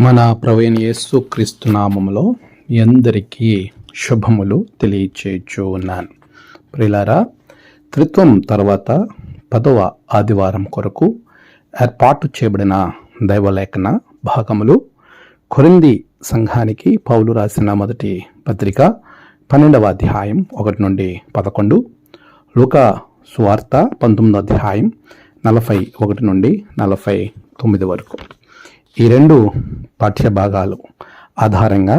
మన ప్రవీణ యేసు క్రీస్తునామంలో ఎందరికీ శుభములు తెలియచేయచ్చు ఉన్నాను ప్రిలారా త్రిత్వం తర్వాత పదవ ఆదివారం కొరకు ఏర్పాటు చేయబడిన దైవలేఖన భాగములు కొరింది సంఘానికి పౌలు రాసిన మొదటి పత్రిక పన్నెండవ అధ్యాయం ఒకటి నుండి పదకొండు లూకా సువార్త పంతొమ్మిదో అధ్యాయం నలభై ఒకటి నుండి నలభై తొమ్మిది వరకు. ఈ రెండు పాఠ్య భాగాలు ఆధారంగా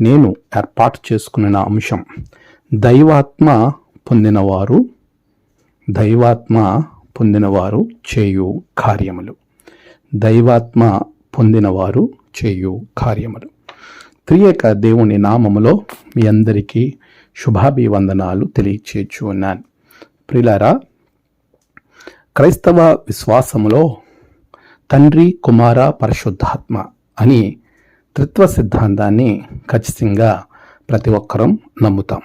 నేను ఏర్పాటు చేసుకున్న అంశం దైవాత్మ పొందినవారు దైవాత్మ పొందినవారు చేయు కార్యములు. దైవాత్మ పొందినవారు చేయు కార్యములు. త్రియక దేవుని నామములో మీ అందరికీ శుభాభివందనాలు తెలియచేయచ్చు ఉన్నాను ప్రిలారా క్రైస్తవ విశ్వాసములో తండ్రి కుమార పరిశుద్ధాత్మ అని త్రిత్వ సిద్ధాంతాన్ని ఖచ్చితంగా ప్రతి ఒక్కరం నమ్ముతాం.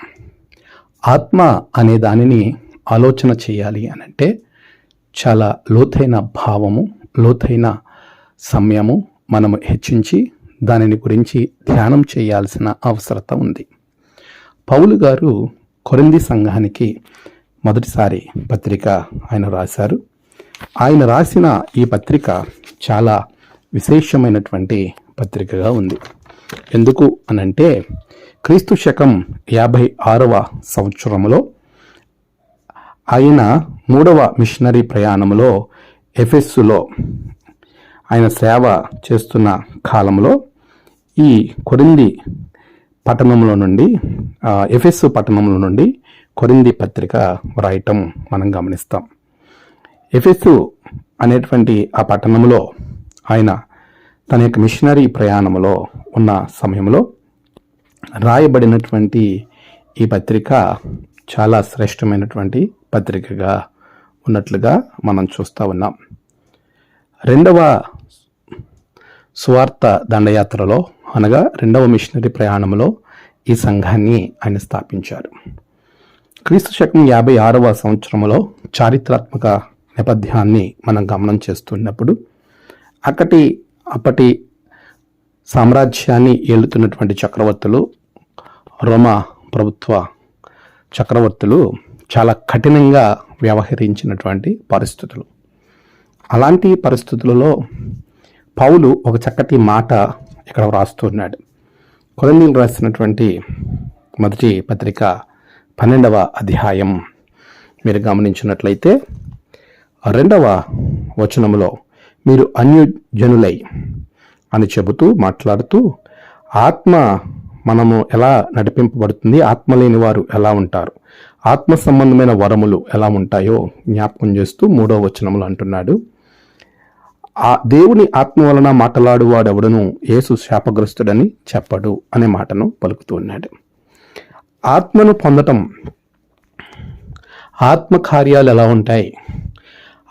ఆత్మ అనే దానిని ఆలోచన చేయాలి అని అంటే చాలా లోతైన భావము లోతైన సమయము మనము హెచ్చించి దానిని గురించి ధ్యానం చేయాల్సిన అవసరత ఉంది. పౌలు గారు కొరింది సంఘానికి మొదటిసారి పత్రిక ఆయన రాశారు. ఆయన రాసిన ఈ పత్రిక చాలా విశేషమైనటువంటి పత్రికగా ఉంది. ఎందుకు అనంటే క్రీస్తు శకం యాభై ఆరవ సంవత్సరంలో ఆయన మూడవ మిషనరీ ప్రయాణంలో ఎఫెస్సులో ఆయన సేవ చేస్తున్న కాలంలో ఈ కొరింది పట్టణంలో నుండి ఎఫెస్సు పట్టణంలో నుండి కొరింది పత్రిక వ్రాయటం మనం గమనిస్తాం. ఎఫెస్సు అనేటువంటి ఆ పట్టణంలో ఆయన తన యొక్క మిషనరీ ప్రయాణంలో ఉన్న సమయంలో రాయబడినటువంటి ఈ పత్రిక చాలా శ్రేష్టమైనటువంటి పత్రికగా ఉన్నట్లుగా మనం చూస్తూ ఉన్నాం. రెండవ స్వార్థ దండయాత్రలో అనగా రెండవ మిషనరీ ప్రయాణంలో ఈ సంఘాన్ని ఆయన స్థాపించారు. క్రీస్తు శకం యాభై ఆరవ సంవత్సరంలో చారిత్రాత్మక నేపథ్యాన్ని మనం గమనం చేస్తున్నప్పుడు అక్కటి అప్పటి సామ్రాజ్యాన్ని ఏలుతున్నటువంటి చక్రవర్తులు రోమా ప్రభుత్వ చక్రవర్తులు చాలా కఠినంగా వ్యవహరించినటువంటి పరిస్థితులు. అలాంటి పరిస్థితులలో పౌలు ఒక చక్కటి మాట ఇక్కడ వ్రాస్తున్నాడు కొరందీలు రాసినటువంటి మొదటి పత్రిక పన్నెండవ అధ్యాయం మీరు గమనించినట్లయితే రెండవ వచనములో మీరు అన్యజనులై అని చెబుతూ మాట్లాడుతూ ఆత్మ మనము ఎలా నడిపింపబడుతుంది? ఆత్మ లేని వారు ఎలా ఉంటారు? ఆత్మ సంబంధమైన వరములు ఎలా ఉంటాయో జ్ఞాపకం చేస్తూ మూడవ వచనములు అంటున్నాడు. ఆ దేవుని ఆత్మ వలన మాట్లాడువాడెవడను? యేసు శాపగ్రస్తుడని చెప్పడు అనే మాటను పలుకుతూ ఉన్నాడు. ఆత్మను పొందటం ఆత్మ కార్యాలు ఎలా ఉంటాయి?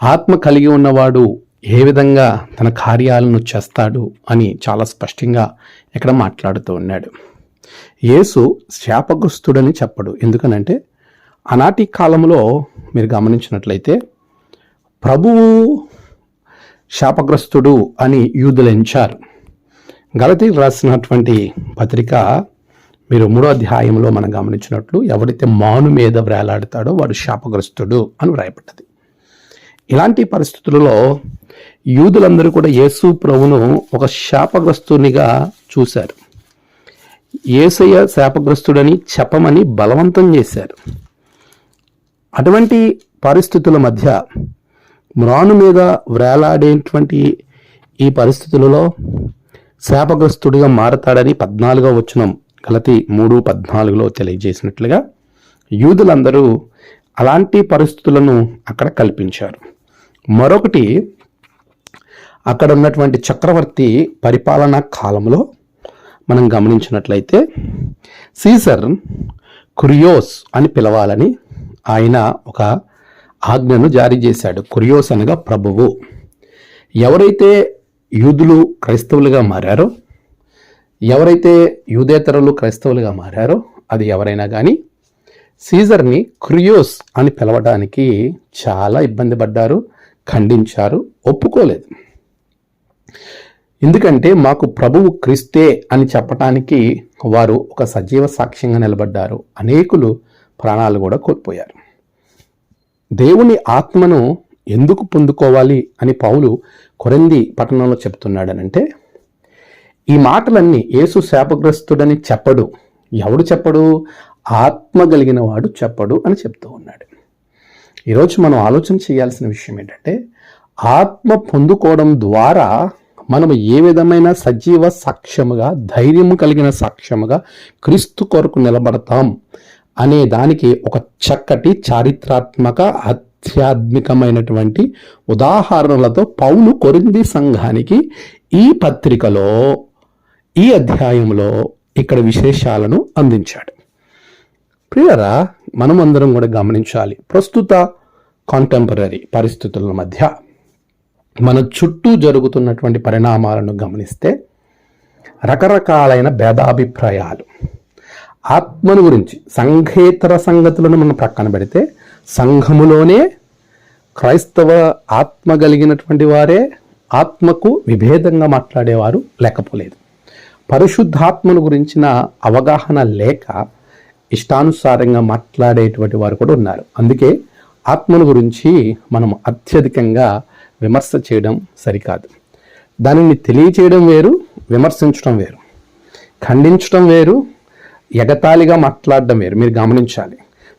ఆత్మ కలిగి ఉన్నవాడు ఏ విధంగా తన కార్యాలను చేస్తాడు అని చాలా స్పష్టంగా ఇక్కడ మాట్లాడుతూ ఉన్నాడు. యేసు శాపగ్రస్తుడని చెప్పడు. ఎందుకనంటే ఆనాటి కాలంలో మీరు గమనించినట్లయితే ప్రభువు శాపగ్రస్తుడు అని యూదులెంచారు గలతి రాసినటువంటి పత్రిక మీరు మూడో అధ్యాయంలో మనం గమనించినట్లు ఎవరైతే మాను మీద వ్రేలాడతాడో వాడు శాపగ్రస్తుడు అని వ్రాయబడ్డది. ఇలాంటి పరిస్థితులలో యూదులందరూ కూడా యేసు ప్రభును ఒక శాపగ్రస్తునిగా చూశారు. ఏసయ్య శాపగ్రస్తుడని చెప్పమని బలవంతం చేశారు. అటువంటి పరిస్థితుల మధ్య మ్రాను మీద వ్రేలాడేటువంటి ఈ పరిస్థితులలో శాపగ్రస్తుడిగా మారతాడని పద్నాలుగో వచనం గలతి మూడు పద్నాలుగులో తెలియజేసినట్లుగా యూదులందరూ అలాంటి పరిస్థితులను అక్కడ కల్పించారు. మరొకటి అక్కడ ఉన్నటువంటి చక్రవర్తి పరిపాలనా కాలంలో మనం గమనించినట్లయితే సీజర్ కురియోస్ అని పిలవాలని ఆయన ఒక ఆజ్ఞను జారీ చేశాడు. కురియోస్ అనగా ప్రభువు. ఎవరైతే యూదులు క్రైస్తవులుగా మారారో ఎవరైతే యూదేతరులు క్రైస్తవులుగా మారారో అది ఎవరైనా కానీ సీజర్ని క్రియోస్ అని పిలవడానికి చాలా ఇబ్బంది పడ్డారు. ఖండించారు ఒప్పుకోలేదు. ఎందుకంటే మాకు ప్రభువు క్రిస్తే అని చెప్పటానికి వారు ఒక సజీవ సాక్ష్యంగా నిలబడ్డారు. అనేకులు ప్రాణాలు కూడా కోల్పోయారు. దేవుని ఆత్మను ఎందుకు పొందుకోవాలి అని పౌలు కొరంది పట్టణంలో చెప్తున్నాడనంటే ఈ మాటలన్నీ యేసు శాపగ్రస్తుడని చెప్పడు. ఎవడు చెప్పడు? ఆత్మ కలిగిన వాడు చెప్పడు అని చెప్తూ ఉన్నాడు. ఈరోజు మనం ఆలోచన చేయాల్సిన విషయం ఏంటంటే ఆత్మ పొందుకోవడం ద్వారా మనం ఏ విధమైన సజీవ సాక్ష్యముగా ధైర్యము కలిగిన సాక్ష్యముగా క్రీస్తు కొరకు నిలబడతాం అనే దానికి ఒక చక్కటి చారిత్రాత్మక ఆధ్యాత్మికమైనటువంటి ఉదాహరణలతో పౌలు కొరింది సంఘానికి ఈ పత్రికలో ఈ అధ్యాయంలో ఇక్కడ విశేషాలను అందించాడు. ప్రియరా మనం అందరం కూడా గమనించాలి. ప్రస్తుత కాంటెంపరీ పరిస్థితుల మధ్య మన చుట్టూ జరుగుతున్నటువంటి పరిణామాలను గమనిస్తే రకరకాలైన భేదాభిప్రాయాలు. ఆత్మను గురించి సంఘేతర సంగతులను మనం ప్రక్కన పెడితే సంఘములోనే క్రైస్తవ ఆత్మ కలిగినటువంటి వారే ఆత్మకు విభేదంగా మాట్లాడేవారు లేకపోలేదు. పరిశుద్ధాత్మను గురించిన అవగాహన లేక ఇష్టానుసారంగా మాట్లాడేటువంటి వారు కూడా ఉన్నారు. అందుకే ఆత్మను గురించి మనం అత్యధికంగా విమర్శ చేయడం సరికాదు. దానిని తెలియచేయడం వేరు విమర్శించడం వేరు. ఖండించడం వేరు ఎగతాళిగా మాట్లాడడం వేరు. మీరు గమనించాలి.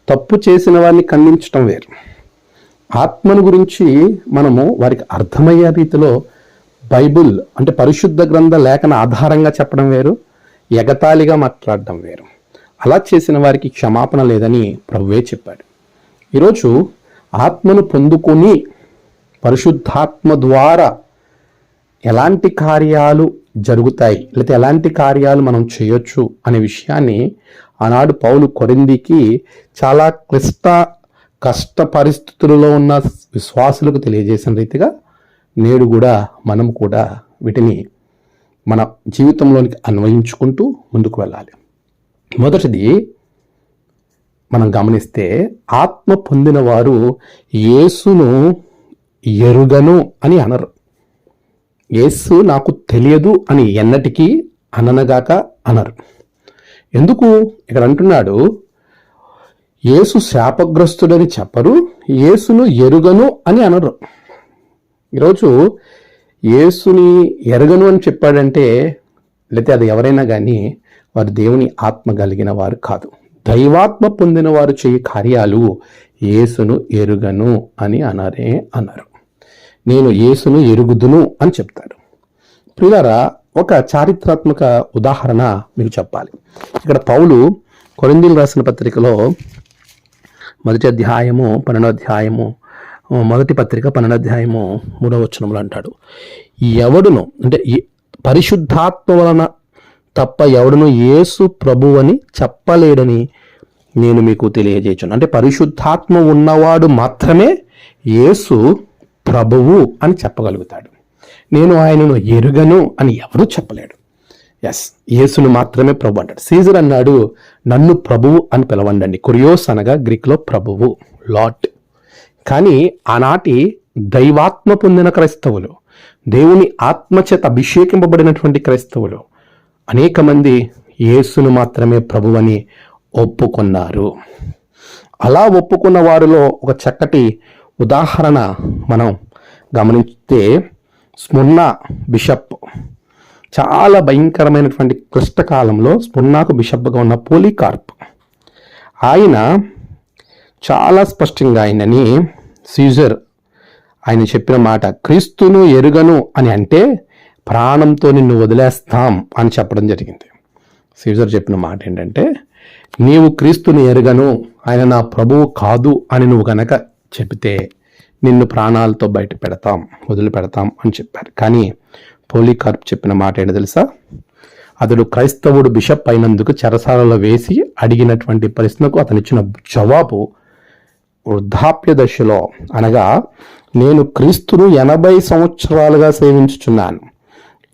తప్పు చేసిన వారిని ఖండించడం వేరు. ఆత్మను గురించి మనము వారికి అర్థమయ్యే రీతిలో బైబుల్ అంటే పరిశుద్ధ గ్రంథ లేఖన ఆధారంగా చెప్పడం వేరు ఎగతాళిగా మాట్లాడడం వేరు. అలా చేసిన వారికి క్షమాపణ లేదని ప్రభువే చెప్పాడు. ఈరోజు ఆత్మను పొందుకొని పరిశుద్ధాత్మ ద్వారా ఎలాంటి కార్యాలు జరుగుతాయి లేకపోతే ఎలాంటి కార్యాలు మనం చేయొచ్చు అనే విషయాన్ని ఆనాడు పౌలు కొరిందికి చాలా క్లిష్ట కష్ట పరిస్థితులలో ఉన్న విశ్వాసులకు తెలియజేసిన రీతిగా నేడు కూడా మనం కూడా వీటిని మన జీవితంలోనికి అన్వయించుకుంటూ ముందుకు వెళ్ళాలి. మొదటిది మనం గమనిస్తే ఆత్మ పొందిన వారు యేసును ఎరుగను అని అనరు. యేసు నాకు తెలియదు అని ఎన్నటికీ అననగాక అనరు. ఎందుకు? ఇక్కడ అంటున్నాడు యేసు శాపగ్రస్తుడని చెప్పరు యేసును ఎరుగను అని అనరు. ఈరోజు యేసుని ఎరగను అని చెప్పాడంటే లేకపోతే అది ఎవరైనా కానీ వారు దేవుని ఆత్మ కలిగిన వారు కాదు. దైవాత్మ పొందిన వారు చేయి కార్యాలు యేసును ఎరుగను అని అనరే అన్నారు. నేను యేసును ఎరుగుదును అని చెప్తాడు ప్రియులారా ఒక చారిత్రాత్మక ఉదాహరణ మీకు చెప్పాలి. ఇక్కడ పౌలు కొరిందీలు రాసిన పత్రికలో మొదటి అధ్యాయము పన్నెండో అధ్యాయము మొదటి పత్రిక పన్నెండో అధ్యాయము మూడవ వచనములు అంటాడు. ఎవడును అంటే పరిశుద్ధాత్మ వలన తప్ప ఎవడను యేసు ప్రభు అని చెప్పలేడని నేను మీకు తెలియజేయచున్నాను. అంటే పరిశుద్ధాత్మ ఉన్నవాడు మాత్రమే యేసు ప్రభువు అని చెప్పగలుగుతాడు. నేను ఆయనను ఎరుగను అని ఎవరూ చెప్పలేడు. ఎస్ యేసును మాత్రమే ప్రభు అంటాడు. సీజర్ అన్నాడు నన్ను ప్రభువు అని పిలవండి కురియోస్ అనగా గ్రీక్లో ప్రభువు లాట్ కానీ ఆనాటి దైవాత్మ పొందిన క్రైస్తవులు దేవుని ఆత్మచేత అభిషేకింపబడినటువంటి క్రైస్తవులు అనేక మంది యేసును మాత్రమే ప్రభువని ఒప్పుకున్నారు. అలా ఒప్పుకున్న వారిలో ఒక చక్కటి ఉదాహరణ మనం గమనిస్తే స్మున్నా బిషప్. చాలా భయంకరమైనటువంటి క్లిష్టకాలంలో స్మున్నాకు బిషప్గా ఉన్న పోలీకార్ప్. ఆయన చాలా స్పష్టంగా ఆయనని సీజర్ ఆయన చెప్పిన మాట క్రీస్తును ఎరుగను అని అంటే ప్రాణంతో నిన్ను వదిలేస్తాం అని చెప్పడం జరిగింది. సీజర్ చెప్పిన మాట ఏంటంటే నీవు క్రీస్తుని ఎరుగను ఆయన నా ప్రభువు కాదు అని నువ్వు గనక చెబితే నిన్ను ప్రాణాలతో బయట పెడతాం వదిలిపెడతాం అని చెప్పారు. కానీ పోలీకార్ప్ చెప్పిన మాట ఏంటి తెలుసా? అతడు క్రైస్తవుడు బిషప్ అయినందుకు చెరసాలలో వేసి అడిగినటువంటి ప్రశ్నకు అతను ఇచ్చిన జవాబు వృద్ధాప్య దశలో అనగా నేను క్రీస్తును ఎనభై సంవత్సరాలుగా సేవించుచున్నాను.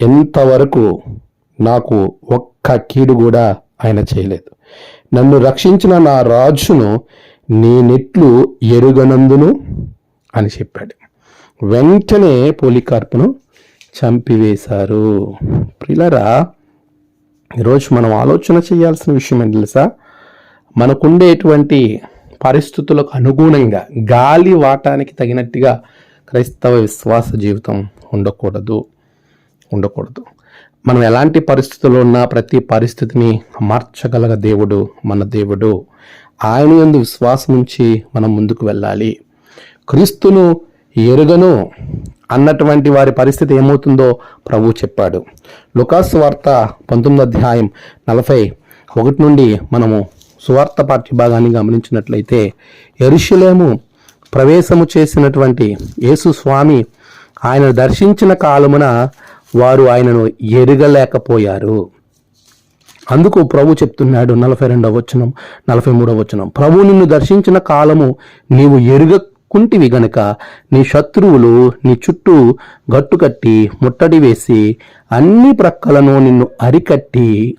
ఎంతవరకు నాకు ఒక్క కీడు కూడా ఆయన చేయలేదు. నన్ను రక్షించిన నా రాజును నేనెట్లు ఎరుగనందును అని చెప్పాడు. వెంటనే పోలికార్పును చంపివేశారు. ప్రిలరా ఈరోజు మనం ఆలోచన చేయాల్సిన విషయం ఏంటి తెలుసా? మనకుండేటువంటి పరిస్థితులకు అనుగుణంగా గాలి వాటానికి తగినట్టుగా క్రైస్తవ విశ్వాస జీవితం ఉండకూడదు. ఉండకూడదు. మనం ఎలాంటి పరిస్థితుల్లో ఉన్నా ప్రతి పరిస్థితిని మార్చగలగ దేవుడు మన దేవుడు. ఆయన ఎందు విశ్వాసం నుంచి మనం ముందుకు వెళ్ళాలి. క్రీస్తును ఎరుగను అన్నటువంటి వారి పరిస్థితి ఏమవుతుందో ప్రభు చెప్పాడు. లుకాస్ వార్త పంతొమ్మిది అధ్యాయం నలభై ఒకటి నుండి మనము సువార్త పార్టీ భాగాన్ని గమనించినట్లయితే ఎరుషులేము ప్రవేశము చేసినటువంటి యేసు స్వామి ఆయన దర్శించిన కాలమున వారు ఆయనను ఎరగలేకపోయారు. అందుకు ప్రభు చెప్తున్నాడు నలభై రెండవ వచనం నలభై మూడవ వచనం. ప్రభు నిన్ను దర్శించిన కాలము నీవు ఎరుగకుంటివి గనుక నీ శత్రువులు నీ చుట్టూ గట్టుకట్టి ముట్టడి వేసి అన్ని ప్రక్కలను నిన్ను అరికట్టి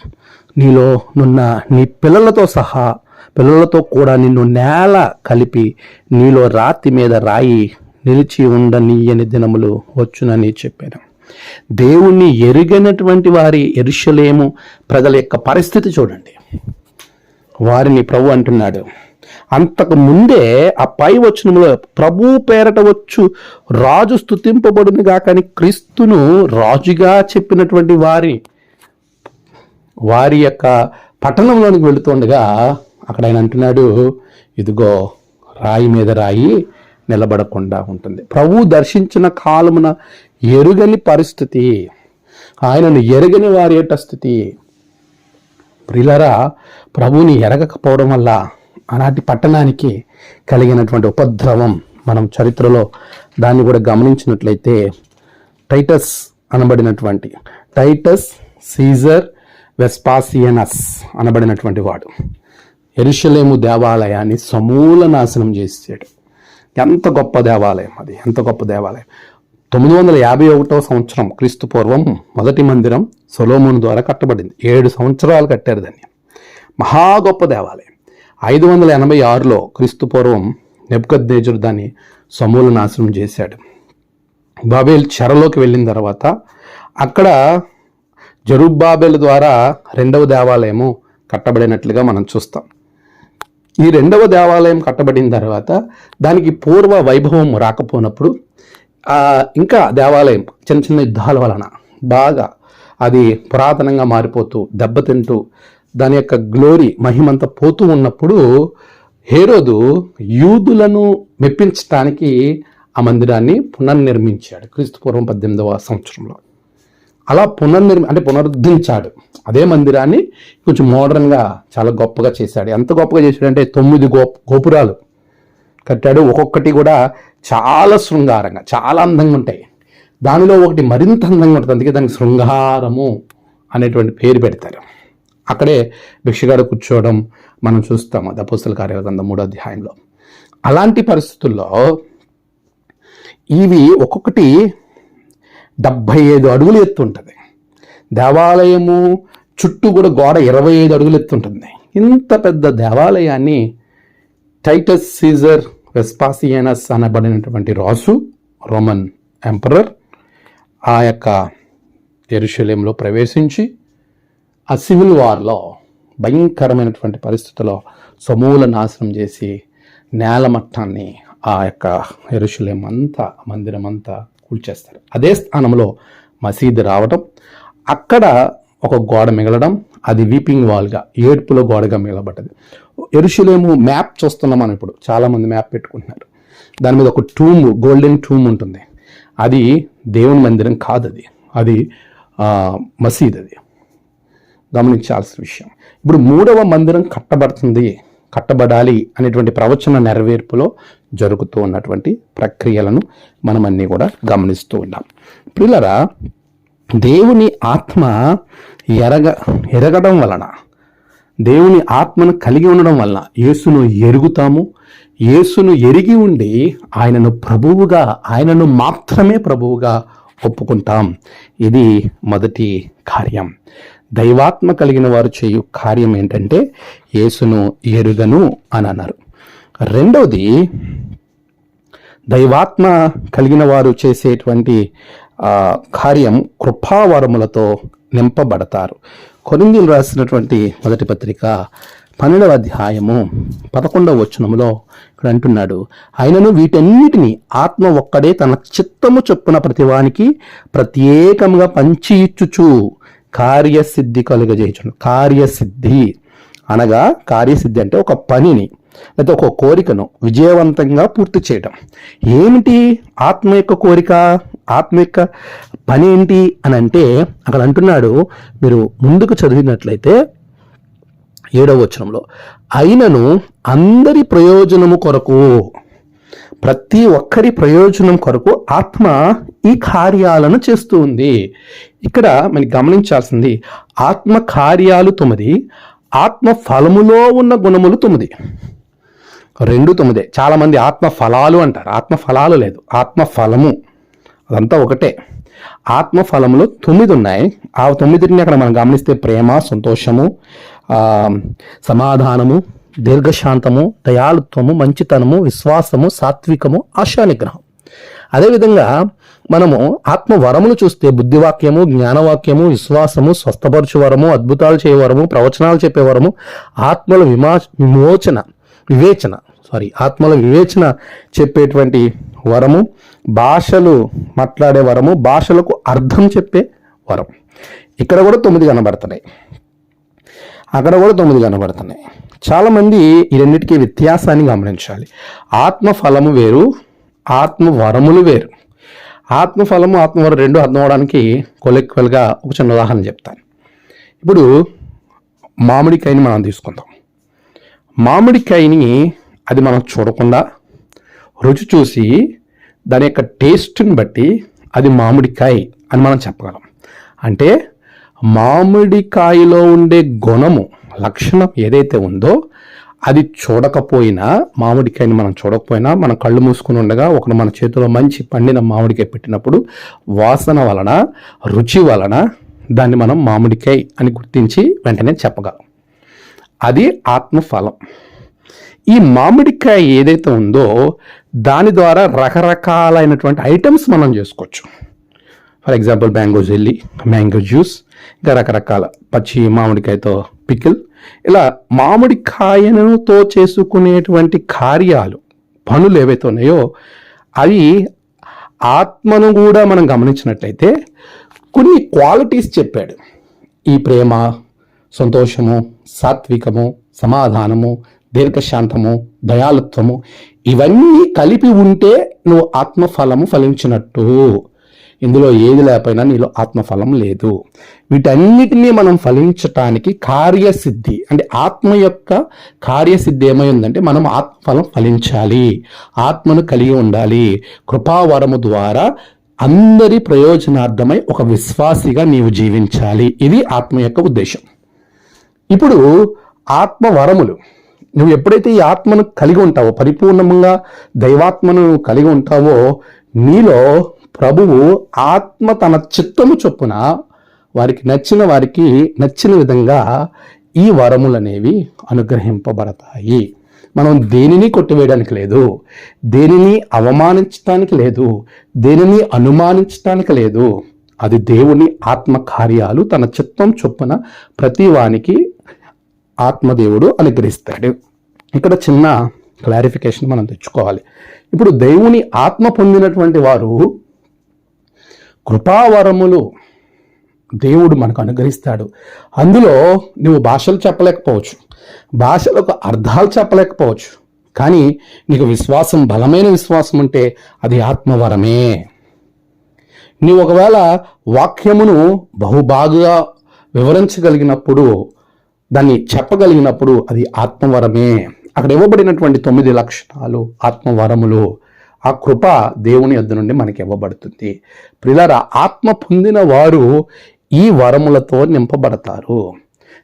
నీలో నున్న నీ పిల్లలతో సహా పిల్లలతో కూడా నిన్ను నేల కలిపి నీలో రాతి మీద రాయి నిలిచి ఉండనీయని దినములు వచ్చునని చెప్పాను. దేవుణ్ణి ఎరిగినటువంటి వారి ఎరుషలేము ప్రజల యొక్క పరిస్థితి చూడండి. వారిని ప్రభు అంటున్నాడు అంతకు ముందే ఆ పై వచనంలో ప్రభు పేరట వచ్చు రాజు స్థుతింపబడును గాకని క్రీస్తును రాజుగా చెప్పినటువంటి వారి వారి యొక్క పట్టణంలోనికి వెళుతుండగా అక్కడ ఆయన అంటున్నాడు ఇదిగో రాయి మీద రాయి నిలబడకుండా ఉంటుంది. ప్రభు దర్శించిన కాలమున ఎరుగని పరిస్థితి ఆయనను ఎరగని వారి స్థితి. ప్రిలరా ప్రభువుని ఎరగకపోవడం వల్ల ఆనాటి పట్టణానికి కలిగినటువంటి ఉపద్రవం మనం చరిత్రలో దాన్ని కూడా గమనించినట్లయితే టైటస్ అనబడినటువంటి టైటస్ సీజర్ వెస్పాసియనస్ అనబడినటువంటి వాడు. ఎరుషలేము దేవాలయాన్ని సమూల నాశనం చేసాడు ఎంత గొప్ప దేవాలయం అది ఎంత గొప్ప దేవాలయం. తొమ్మిది వందల యాభై ఒకటో సంవత్సరం క్రీస్తు పూర్వం మొదటి మందిరం సొలోమోను ద్వారా కట్టబడింది. ఏడు సంవత్సరాలు కట్టారు దాన్ని. మహా గొప్ప దేవాలయం. ఐదు వందల ఎనభై ఆరులో క్రీస్తు పూర్వం నెబ్కద్నేజుడు దాన్ని సమూల నాశనం చేశాడు. బాబేల్ చెరలోకి వెళ్ళిన తర్వాత అక్కడ జరుబ్బాబేల్ ద్వారా రెండవ దేవాలయము కట్టబడినట్లుగా మనం చూస్తాం. ఈ రెండవ దేవాలయం కట్టబడిన తర్వాత దానికి పూర్వ వైభవం రాకపోయినప్పుడు ఇంకా దేవాలయం చిన్న చిన్న యుద్ధాల వలన బాగా అది పురాతనంగా మారిపోతూ దెబ్బతింటూ దాని యొక్క గ్లోరీ మహిమంతా పోతూ ఉన్నప్పుడు హేరోదు యూదులను మెప్పించటానికి ఆ మందిరాన్ని పునర్నిర్మించాడు. క్రీస్తు పూర్వం పద్దెనిమిదవ సంవత్సరంలో. అలా పునర్నిర్మి అంటే పునరుద్ధరించాడు. అదే మందిరాన్ని కొంచెం మోడర్న్గా చాలా గొప్పగా చేశాడు. ఎంత గొప్పగా చేశాడంటే తొమ్మిది గోప గోపురాలు కట్టాడు. ఒక్కొక్కటి కూడా చాలా శృంగారంగా చాలా అందంగా ఉంటాయి. దానిలో ఒకటి మరింత అందంగా ఉంటుంది. అందుకే దానికి శృంగారము అనేటువంటి పేరు పెడతారు. అక్కడే భిక్షగాడు కూర్చోవడం మనం చూస్తాం అది అపోస్తల కార్యగ్రంథం మూడో అధ్యాయంలో. అలాంటి పరిస్థితుల్లో ఇవి ఒక్కొక్కటి డెబ్భై ఐదు అడుగులు ఎత్తు ఉంటుంది. దేవాలయము చుట్టూ కూడా గోడ ఇరవై ఐదు అడుగులు ఎత్తుంటుంది ఇంత పెద్ద దేవాలయాన్ని టైటస్ సీజర్ వెస్పాసియనస్ అనబడినటువంటి రాసు రోమన్ ఎంపరర్ ఆ యొక్క ఎరుశల్యంలో ప్రవేశించి ఆ సివిల్ వార్లో భయంకరమైనటువంటి పరిస్థితుల్లో సమూల నాశనం చేసి నేల మట్టాన్ని ఆ యొక్క ఎరుశల్యం అంతా మందిరం అంతా కూల్చేస్తారు అదే స్థానంలో మసీదు రావటం అక్కడ ఒక గోడ మిగలడం అది వీపింగ్ వాల్గా ఏడుపులో గోడగా మిగలబడ్డది. ఎరుషులేము మ్యాప్ చూస్తున్నాం మనం ఇప్పుడు. చాలామంది మ్యాప్ పెట్టుకుంటున్నారు. దాని మీద ఒక టూమ్ గోల్డెన్ టూమ్ ఉంటుంది. అది దేవుని మందిరం కాదు అది అది మసీద్ అది గమనించాల్సిన విషయం. ఇప్పుడు మూడవ మందిరం కట్టబడుతుంది. కట్టబడాలి అనేటువంటి ప్రవచన నెరవేర్పులో జరుగుతూ ఉన్నటువంటి ప్రక్రియలను మనం అన్నీ కూడా గమనిస్తూ ఉన్నాం. పిల్లరా దేవుని ఆత్మ ఎరగ ఎరగడం వలన దేవుని ఆత్మను కలిగి ఉండడం వలన యేసును ఎరుగుతాము. యేసును ఎరిగి ఉండి ఆయనను ప్రభువుగా ఆయనను మాత్రమే ప్రభువుగా ఒప్పుకుంటాం. ఇది మొదటి కార్యం. దైవాత్మ కలిగిన వారు చేయు కార్యం ఏంటంటే యేసును ఎరుగను అని అన్నారు. రెండవది దైవాత్మ కలిగిన వారు చేసేటువంటి కార్యం కృపావరములతో నింపబడతారు. కొరిందీలు రాసినటువంటి మొదటి పత్రిక పన్నెండవ అధ్యాయము పదకొండవ వచనములో ఇక్కడ అంటున్నాడు ఆయనను వీటన్నిటిని ఆత్మ ఒక్కడే తన చిత్తము చొప్పున ప్రతివానికి ప్రత్యేకముగా పంచి ఇచ్చుచు కార్యసిద్ధి కలుగజేయుచును. కార్యసిద్ధి అనగా కార్యసిద్ధి అంటే ఒక పనిని లేదా ఒక కోరికను విజయవంతంగా పూర్తి చేయడం ఏమిటి ఆత్మ యొక్క కోరిక? ఆత్మ యొక్క పని ఏంటి అని అంటే అక్కడ అంటున్నాడు మీరు ముందుకు చదివినట్లయితే ఏడవ వచనంలో అయినను అందరి ప్రయోజనము కొరకు ప్రతి ఒక్కరి ప్రయోజనం కొరకు ఆత్మ ఈ కార్యాలను చేస్తూ ఉంది. ఇక్కడ మనకి గమనించాల్సింది ఆత్మ కార్యాలు తొమ్మిది ఆత్మ ఫలములో ఉన్న గుణములు తొమ్మిది. రెండు తొమ్మిదే. చాలామంది ఆత్మ ఫలాలు అంటారు. ఆత్మ ఫలాలు లేదు. ఆత్మ ఫలము అదంతా ఒకటే. ఆత్మ ఫలములు తొమ్మిది ఉన్నాయి. ఆ తొమ్మిదిని అక్కడ మనం గమనిస్తే ప్రేమ సంతోషము సమాధానము దీర్ఘశాంతము దయాళుత్వము మంచితనము విశ్వాసము సాత్వికము ఆశానిగ్రహం. అదేవిధంగా మనము ఆత్మ వరములు చూస్తే బుద్ధివాక్యము జ్ఞానవాక్యము విశ్వాసము స్వస్థపరచు వరము అద్భుతాలు చేయవరము ప్రవచనాలు చెప్పేవరము ఆత్మల విమా విమోచన వివేచన సారీ ఆత్మల వివేచన చెప్పేటువంటి వరము భాషలు మాట్లాడే వరము భాషలకు అర్థం చెప్పే వరం. ఇక్కడ కూడా తొమ్మిది కనబడుతున్నాయి. అక్కడ కూడా తొమ్మిది కనబడుతున్నాయి. చాలామంది ఈ రెండింటికి వ్యత్యాసాన్ని గమనించాలి. ఆత్మ ఫలము వేరు ఆత్మ వరములు వేరు. ఆత్మఫలము ఆత్మవరం రెండు అర్థం అవడానికి కొలెక్వల్గా ఒక చిన్న ఉదాహరణ చెప్తాను. ఇప్పుడు మామిడికాయని మనం తీసుకుందాం. మామిడికాయని అది మనం చూడకుండా రుచి చూసి దాని యొక్క టేస్ట్ని బట్టి అది మామిడికాయ అని మనం చెప్పగలం. అంటే మామిడికాయలో ఉండే గుణము లక్షణం ఏదైతే ఉందో అది చూడకపోయినా మామిడికాయని మనం చూడకపోయినా మన కళ్ళు మూసుకుని ఉండగా ఒకరు మన చేతిలో మంచి పండిన మామిడికాయ పెట్టినప్పుడు వాసన వలన రుచి వలన దాన్ని మనం మామిడికాయ అని గుర్తించి వెంటనే చెప్పగలం. అది ఆత్మఫలం. ఈ మామిడికాయ ఏదైతే ఉందో దాని ద్వారా రకరకాలైనటువంటి ఐటమ్స్ మనం చేసుకోవచ్చు. For example mango jelly mango juice ఇంకా రకరకాల పచ్చి మామిడికాయతో పికిల్ ఇలా మామిడి కాయనుతో చేసుకునేటువంటి కార్యాలు పనులు ఏవైతే ఉన్నాయో అవి ఆత్మను కూడా మనం గమనించినట్లయితే కొన్ని క్వాలిటీస్ చెప్పాడు. ఈ ప్రేమ సంతోషము సాత్వికము సమాధానము దీర్ఘశాంతము దయాలత్వము ఇవన్నీ కలిపి ఉంటే నువ్వు ఆత్మఫలము ఫలించినట్టు. ఇందులో ఏది లేకపోయినా నీలో ఆత్మఫలం లేదు. వీటన్నిటినీ మనం ఫలించటానికి కార్యసిద్ధి అంటే ఆత్మ యొక్క కార్యసిద్ధి ఏమై ఉందంటే మనం ఆత్మఫలం ఫలించాలి. ఆత్మను కలిగి ఉండాలి. కృపావరము ద్వారా అందరి ప్రయోజనార్థమై ఒక విశ్వాసిగా నీవు జీవించాలి. ఇది ఆత్మ యొక్క ఉద్దేశం. ఇప్పుడు ఆత్మ వరములు నువ్వు ఎప్పుడైతే ఈ ఆత్మను కలిగి ఉంటావో పరిపూర్ణంగా దైవాత్మను కలిగి ఉంటావో నీలో ప్రభువు ఆత్మ తన చిత్తము చొప్పున వారికి నచ్చిన వారికి నచ్చిన విధంగా ఈ వరములనేవి అనుగ్రహింపబడతాయి. మనం దేనిని కొట్టివేయడానికి లేదు దేనిని అవమానించడానికి లేదు దేనిని అనుమానించడానికి లేదు అది దేవుని ఆత్మ కార్యాలు తన చిత్తం చొప్పున ప్రతి వానికి ఆత్మదేవుడు అనుగ్రహిస్తాడు. ఇక్కడ చిన్న క్లారిఫికేషన్ మనం తెచ్చుకోవాలి. ఇప్పుడు దేవుని ఆత్మ పొందినటువంటి వారు కృపావరములు దేవుడు మనకు అనుగ్రహిస్తాడు. అందులో నువ్వు భాషలు చెప్పలేకపోవచ్చు. భాషలకు అర్థాలు చెప్పలేకపోవచ్చు. కానీ నీకు విశ్వాసం బలమైన విశ్వాసం ఉంటే అది ఆత్మవరమే. నీవు ఒకవేళ వాక్యమును బహుబాగుగా వివరించగలిగినప్పుడు దాన్ని చెప్పగలిగినప్పుడు అది ఆత్మవరమే. అక్కడ ఇవ్వబడినటువంటి తొమ్మిది లక్షణాలు ఆత్మవరములు. ఆ కృప దేవుని యొద్ నుండి మనకి ఇవ్వబడుతుంది ప్రిలరా ఆత్మ పొందిన వారు ఈ వరములతో నింపబడతారు.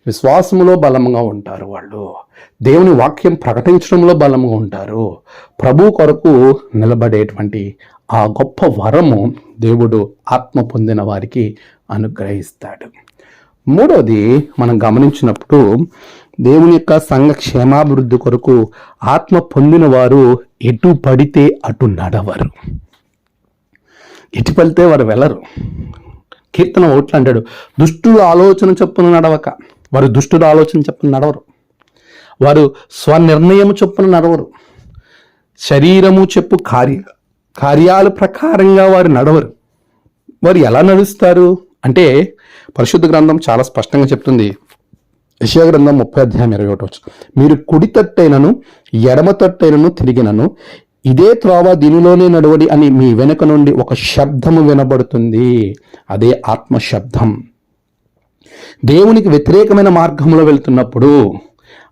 విశ్వాసములో బలంగా ఉంటారు వాళ్ళు. దేవుని వాక్యం ప్రకటించడంలో బలంగా ఉంటారు. ప్రభు కొరకు నిలబడేటువంటి ఆ గొప్ప వరము దేవుడు ఆత్మ పొందిన వారికి అనుగ్రహిస్తాడు. మూడవది మనం గమనించినప్పుడు దేవుని యొక్క సంఘ క్షేమాభివృద్ధి కొరకు ఆత్మ పొందిన వారు ఎటు పడితే అటు నడవరు. ఎటు పడితే వారు వెళ్ళరు. కీర్తన ఓట్లు అంటాడు దుష్టుడు ఆలోచన చొప్పున నడవక. వారు దుష్టుడు ఆలోచన చొప్పున నడవరు. వారు స్వనిర్ణయం చొప్పున నడవరు. శరీరము చెప్పు కార్య కార్యాల ప్రకారంగా వారు నడవరు. వారు ఎలా నడుస్తారు? అంటే పరిశుద్ధ గ్రంథం చాలా స్పష్టంగా చెప్తుంది యశయ గ్రంథం ముప్పై అధ్యాయం ఇరవై ఒకటి వచ్చు మీరు కుడి తట్టైనను ఎడమ తట్టైనను తిరిగినను ఇదే త్రోవ దీనిలోనే నడవడి అని మీ వెనుక నుండి ఒక శబ్దము వినబడుతుంది. అదే ఆత్మ శబ్దం దేవునికి వ్యతిరేకమైన మార్గంలో వెళ్తున్నప్పుడు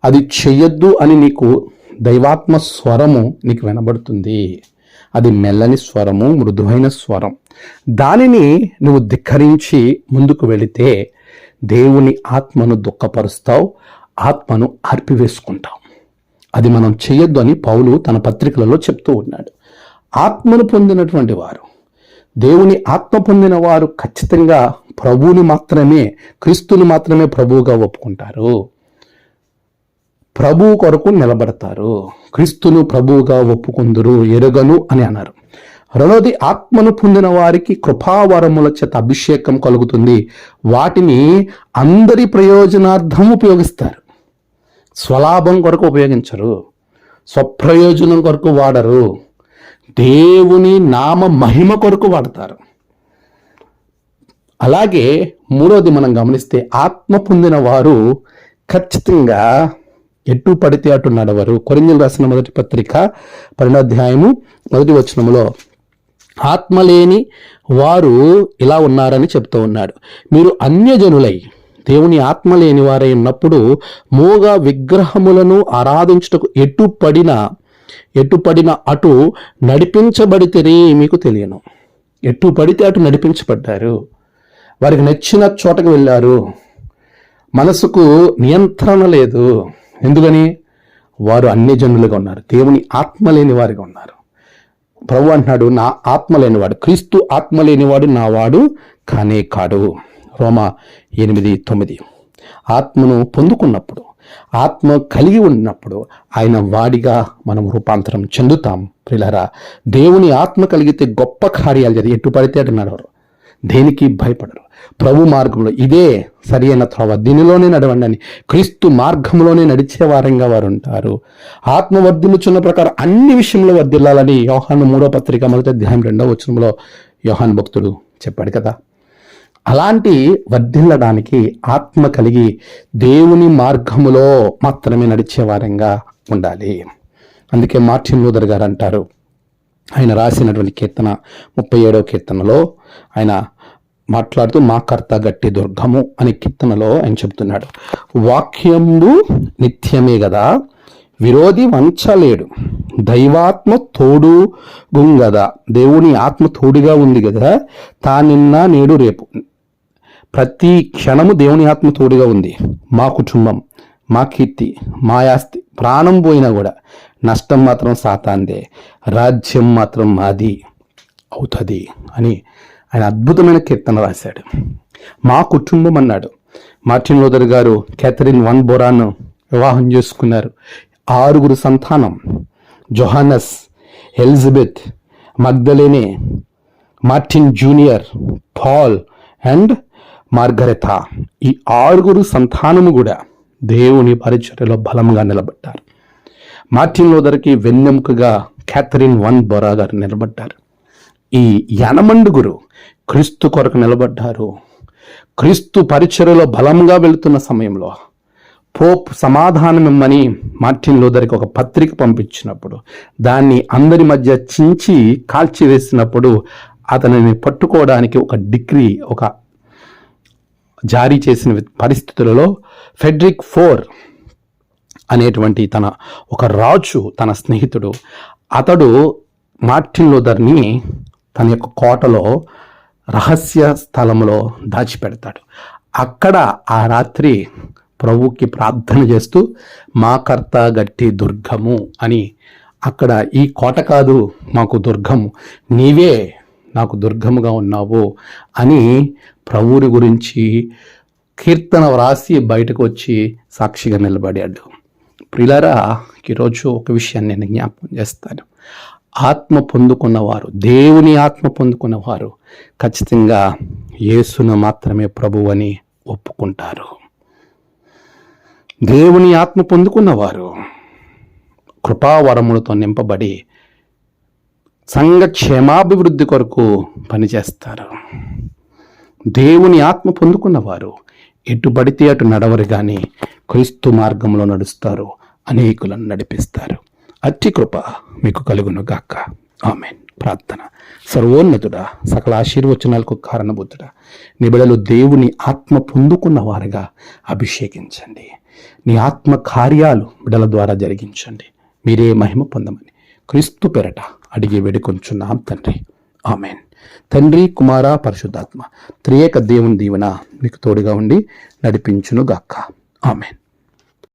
అది చెయ్యొద్దు అని నీకు దైవాత్మ స్వరము నీకు వినబడుతుంది. అది మెల్లని స్వరము మృదువైన స్వరం. దానిని నువ్వు ధిక్కరించి ముందుకు వెళితే దేవుని ఆత్మను దుఃఖపరుస్తావు ఆత్మను ఆర్పివేసుకుంటావు. అది మనం చేయొద్దు అని పౌలు తన పత్రికలలో చెప్తూ ఉన్నాడు. ఆత్మను పొందినటువంటి వారు దేవుని ఆత్మ పొందిన వారు ఖచ్చితంగా ప్రభువుని మాత్రమే క్రీస్తుని మాత్రమే ప్రభువుగా ఒప్పుకుంటారు. ప్రభువు కొరకు నిలబడతారు. క్రీస్తును ప్రభువుగా ఒప్పుకుందురు ఎరుగను అని అన్నారు. రెండవది ఆత్మను పొందిన వారికి కృపావరముల చేత అభిషేకం కలుగుతుంది. వాటిని అందరి ప్రయోజనార్థం ఉపయోగిస్తారు. స్వలాభం కొరకు ఉపయోగించరు. స్వప్రయోజనం కొరకు వాడరు. దేవుని నామ మహిమ కొరకు వాడతారు. అలాగే మూడవది మనం గమనిస్తే ఆత్మ పొందిన వారు ఖచ్చితంగా ఎటు పడితే అటు నడవరు. కొరింజలు రాసిన మొదటి పత్రిక పన్నెండాధ్యాయము మొదటి వచనములో ఆత్మ లేని వారు ఇలా ఉన్నారని చెప్తూ ఉన్నాడు. మీరు అన్యజనులై దేవుని ఆత్మ లేని వారై ఉన్నప్పుడు మూగ విగ్రహములను ఆరాధించుటకు ఎటు ఎటుపడిన ఎటు అటు నడిపించబడితేనే మీకు తెలియను. ఎటు పడితే అటు నడిపించబడ్డారు. వారికి నచ్చిన చోటకు వెళ్ళారు. మనసుకు నియంత్రణ లేదు. ఎందుకని? వారు అన్ని జనులుగా ఉన్నారు. దేవుని ఆత్మ లేని వారిగా ఉన్నారు. ప్రభు అంటున్నాడు నా ఆత్మ లేనివాడు క్రీస్తు ఆత్మ లేనివాడు నా వాడు కానే కాడు. రోమా ఎనిమిది తొమ్మిది. ఆత్మను పొందుకున్నప్పుడు ఆత్మ కలిగి ఉన్నప్పుడు ఆయన వాడిగా మనం రూపాంతరం చెందుతాం. ప్రిలరా దేవుని ఆత్మ కలిగితే గొప్ప కార్యాలు జరిగి ఎటు పడితే అటు నడవరు. దేనికి భయపడరు. ప్రభు మార్గంలో. ఇదే సరియైన త్రోవ. దీనిలోనే నడవండి అని క్రీస్తు మార్గంలోనే నడిచే వారంగా వారు ఉంటారు ఆత్మ వర్ధిల్లుచున్న ప్రకారం అన్ని విషయంలో వర్ధిల్లాలని యోహాను మూడో పత్రిక మొదటి అధ్యాయం రెండవ వచనంలో యోహాన్ భక్తుడు చెప్పాడు కదా. అలాంటి వర్ధిల్లడానికి ఆత్మ కలిగి దేవుని మార్గములో మాత్రమే నడిచే వారంగా ఉండాలి. అందుకే మార్టిన్ లూథర్ గారు అంటారు. ఆయన రాసినటువంటి కీర్తన ముప్పై ఏడవ కీర్తనలో ఆయన మాట్లాడుతూ మా కర్త గట్టి దుర్గము అనే కీర్తనలో ఆయన చెబుతున్నాడు. వాక్యంబు నిత్యమే కదా విరోధి వంచలేడు. దైవాత్మ తోడు గుంగదా. దేవుని ఆత్మ తోడుగా ఉంది కదా తా నిన్న నేడు రేపు. ప్రతి క్షణము దేవుని ఆత్మ తోడుగా ఉంది. మా కుటుంబం మా కీర్తి మా ఆస్తి ప్రాణం పోయినా కూడా నష్టం మాత్రం సాతాందే రాజ్యం మాత్రం మాది అవుతుంది అని ఆయన అద్భుతమైన కీర్తన రాశాడు. మా కుటుంబం అన్నాడు. మార్టిన్ లోదర్ గారు క్యాథరిన్ వన్ బొరాన్ వివాహం చేసుకున్నారు. ఆరుగురు సంతానం. Johannes Elizabeth Magdalene Martin junior Paul and Margaretha ఈ ఆరుగురు సంతానము కూడా దేవుని పరిచర్యలో బలంగా నిలబడ్డారు. మార్టిన్ లోదర్కి వెన్నెముకగా క్యాథరిన్ వన్ బొరా గారు నిలబడ్డారు. ఈ యనమండుగురు క్రీస్తు కొరకు నిలబడ్డారు. క్రీస్తు పరిచయలో బలంగా వెళుతున్న సమయంలో పోప్ సమాధానం ఇమ్మని మార్టిన్ లూదర్కి ఒక పత్రిక పంపించినప్పుడు దాన్ని అందరి మధ్య చించి కాల్చివేసినప్పుడు అతనిని పట్టుకోవడానికి ఒక డిగ్రీ ఒక జారీ చేసిన పరిస్థితులలో ఫెడ్రిక్ ఫోర్ అనేటువంటి తన ఒక రాజు తన స్నేహితుడు అతడు మార్టిన్ లూదర్ని తన యొక్క కోటలో రహస్య స్థలంలో దాచిపెడతాడు. అక్కడ ఆ రాత్రి ప్రభువుకి ప్రార్థన చేస్తూ మా కర్త గట్టి దుర్గము అని అక్కడ ఈ కోట కాదు మాకు దుర్గము. నీవే నాకు దుర్గముగా ఉన్నావు అని ప్రభువుని గురించి కీర్తన వ్రాసి బయటకు వచ్చి సాక్షిగా నిలబడాడు. ప్రిలరా ఈరోజు ఒక విషయాన్ని నేను జ్ఞాపకం చేస్తాను. ఆత్మ పొందుకున్నవారు దేవుని ఆత్మ పొందుకున్నవారు ఖచ్చితంగా యేసును మాత్రమే ప్రభు అని ఒప్పుకుంటారు. దేవుని ఆత్మ పొందుకున్నవారు కృపావరములతో నింపబడి సంఘ క్షేమాభివృద్ధి కొరకు పనిచేస్తారు. దేవుని ఆత్మ పొందుకున్నవారు ఎటు పడితే అటు నడవరు కానీ క్రీస్తు మార్గంలో నడుస్తారు అనేకులను నడిపిస్తారు. అట్టి కృప మీకు కలుగును గాక. ఆమెన్. ప్రార్థన. సర్వోన్నతుడా సకల ఆశీర్వచనాలకు కారణబుద్ధుడా నిబిడలు దేవుని ఆత్మ పొందుకున్న వారుగా అభిషేకించండి. నీ ఆత్మ కార్యాలు బిడల ద్వారా జరిగించండి. మీరే మహిమ పొందమని క్రీస్తు పెరట అడిగి వేడుకొంచున్నాం తండ్రి. ఆమెన్. తండ్రి కుమార పరిశుద్ధాత్మ త్రియేక దేవుని దీవెన మీకు తోడుగా ఉండి నడిపించును గాక్క ఆమెన్.